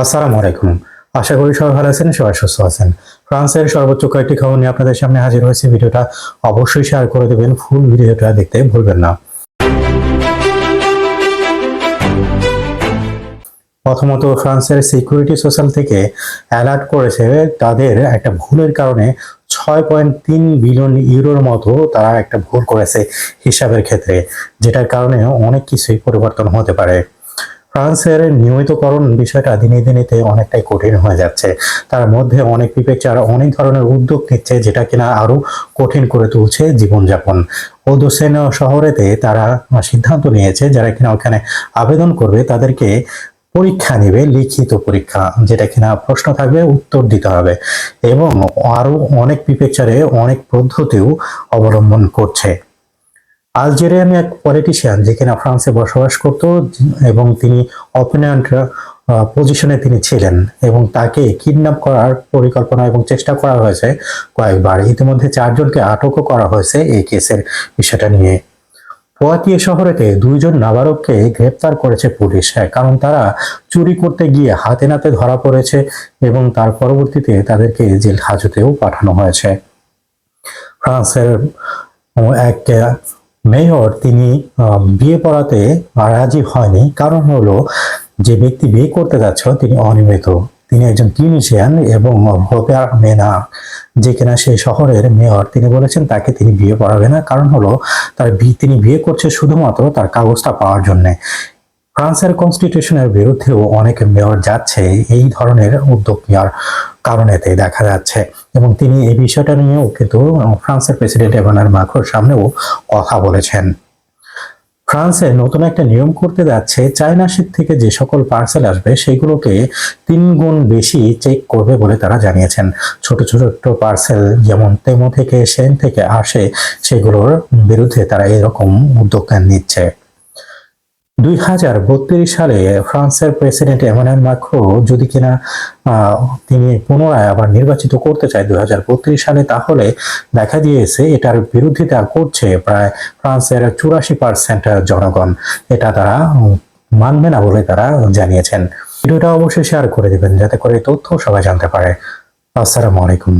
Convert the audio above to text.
আসসালামু আলাইকুম। আশা করি সবাই ভালো আছেন, সবাই সুস্থ আছেন। ফ্রান্সের সর্বোচ্চ কয়েকটি খবর নিয়ে আপনাদের সামনে হাজির হয়েছে। ভিডিওটা অবশ্যই শেয়ার করে দেবেন ফুল ভিডিওটা দেখতে ভুলবেন না। প্রথমত, ফ্রান্সের সিকিউরিটি সোশ্যাল থেকে অ্যালার্ট করেছে তাদের একটা ভুলের কারণে ছয় পয়েন্ট তিন বিলিয়ন ইউরোর মতো তারা একটা ভুল করেছে হিসাবের ক্ষেত্রে, যেটার কারণে অনেক কিছুই পরিবর্তন হতে পারে। ফ্রান্সের নিয়মিতকরণ বিষয়টা দিনে দিনেতে অনেকটাই কঠিন হয়ে যাচ্ছে। তার মধ্যে অনেক বিবেচার অনেক ধরনের উদ্যোগ নিচ্ছে যেটা কিনা আরও কঠিন করে তুলছে জীবনযাপন। ওদোসেন শহরেতে তারা সিদ্ধান্ত নিয়েছে, যারা কিনা ওখানে আবেদন করবে তাদেরকে পরীক্ষা নেবে, লিখিত পরীক্ষা, যেটা কিনা প্রশ্ন থাকবে, উত্তর দিতে হবে। এবং আরও অনেক পিপেচারে অনেক পদ্ধতিও অবলম্বন করছে। আলজেরিয়ান এক পলিটিশিয়ান যে কিনা ফ্রান্সে বসবাস করত এবং তিনি অপিনিয়ন্ট পজিশনে তিনি ছিলেন এবং তাকে কিডন্যাপ করার পরিকল্পনা এবং চেষ্টা করা হয়েছে কয়েকবার। ইতিমধ্যে চারজনকে আটকও করা হয়েছে এই কেসের বিষয়টা নিয়ে। পোয়াতিয়ে শহরেতে দুইজন নাবালককে গ্রেপ্তার করেছে পুলিশ হ্যাঁ, কারণ তারা চুরি করতে গিয়ে হাতে নাতে ধরা পড়েছে এবং তার পরবর্তীতে তাদেরকে জেল হাজতেও পাঠানো হয়েছে। ফ্রান্সের এক মেয়র তিনি বিয়ে পড়াতে রাজি হয়নি। কারণ হলো, যে ব্যক্তি বিয়ে করতে যাচ্ছ, তিনি অনিয়মিত। তিনি একজন টিউনিশিয়ান এবং রোবেয়ার মেনা যে কিনা সেই শহরের মেয়র, তিনি বলেছেন তাকে তিনি বিয়ে পড়াবে না। কারণ হলো, তার তিনি বিয়ে করছে শুধুমাত্র তার কাগজটা পাওয়ার জন্য। ফ্রান্সের কনস্টিটিউশনের বিরুদ্ধেও অনেক মেয়র যাচ্ছে এই ধরনের উদ্যোগ নেওয়ার কারণেতে দেখা যাচ্ছে। এবং তিনি এই বিষয়টা নিয়েও কিন্তু ফ্রান্সের প্রেসিডেন্ট এভানার মাখোর সামনেও কথা বলেছেন। ফ্রান্সে নতুন একটা নিয়ম করতে যাচ্ছে, চায়না শীত থেকে যে সকল পার্সেল আসবে সেগুলোকে তিন গুণ বেশি চেক করবে বলে তারা জানিয়েছেন। ছোট ছোট পার্সেল যেমন তেমো থেকে সেন থেকে আসে, সেগুলোর বিরুদ্ধে তারা এরকম উদ্যোগ নিচ্ছে। দুই হাজার বত্রিশ সালে ফ্রান্সের প্রেসিডেন্ট এমানুয়েল মাক্রো যদি কিনা তিনি পুনরায় আবার নির্বাচিত করতে চায় দুই হাজার বত্রিশ সালে, তাহলে দেখা দিয়েছে এটার বিরোধিতা করছে প্রায় ফ্রান্সের চুরাশি পার্সেন্ট জনগণ। এটা তারা মানবে না বলে তারা জানিয়েছেন। ভিডিওটা অবশ্যই শেয়ার করে দিবেন, যাতে করে তথ্য সবাই জানতে পারে। আসসালামু আলাইকুম।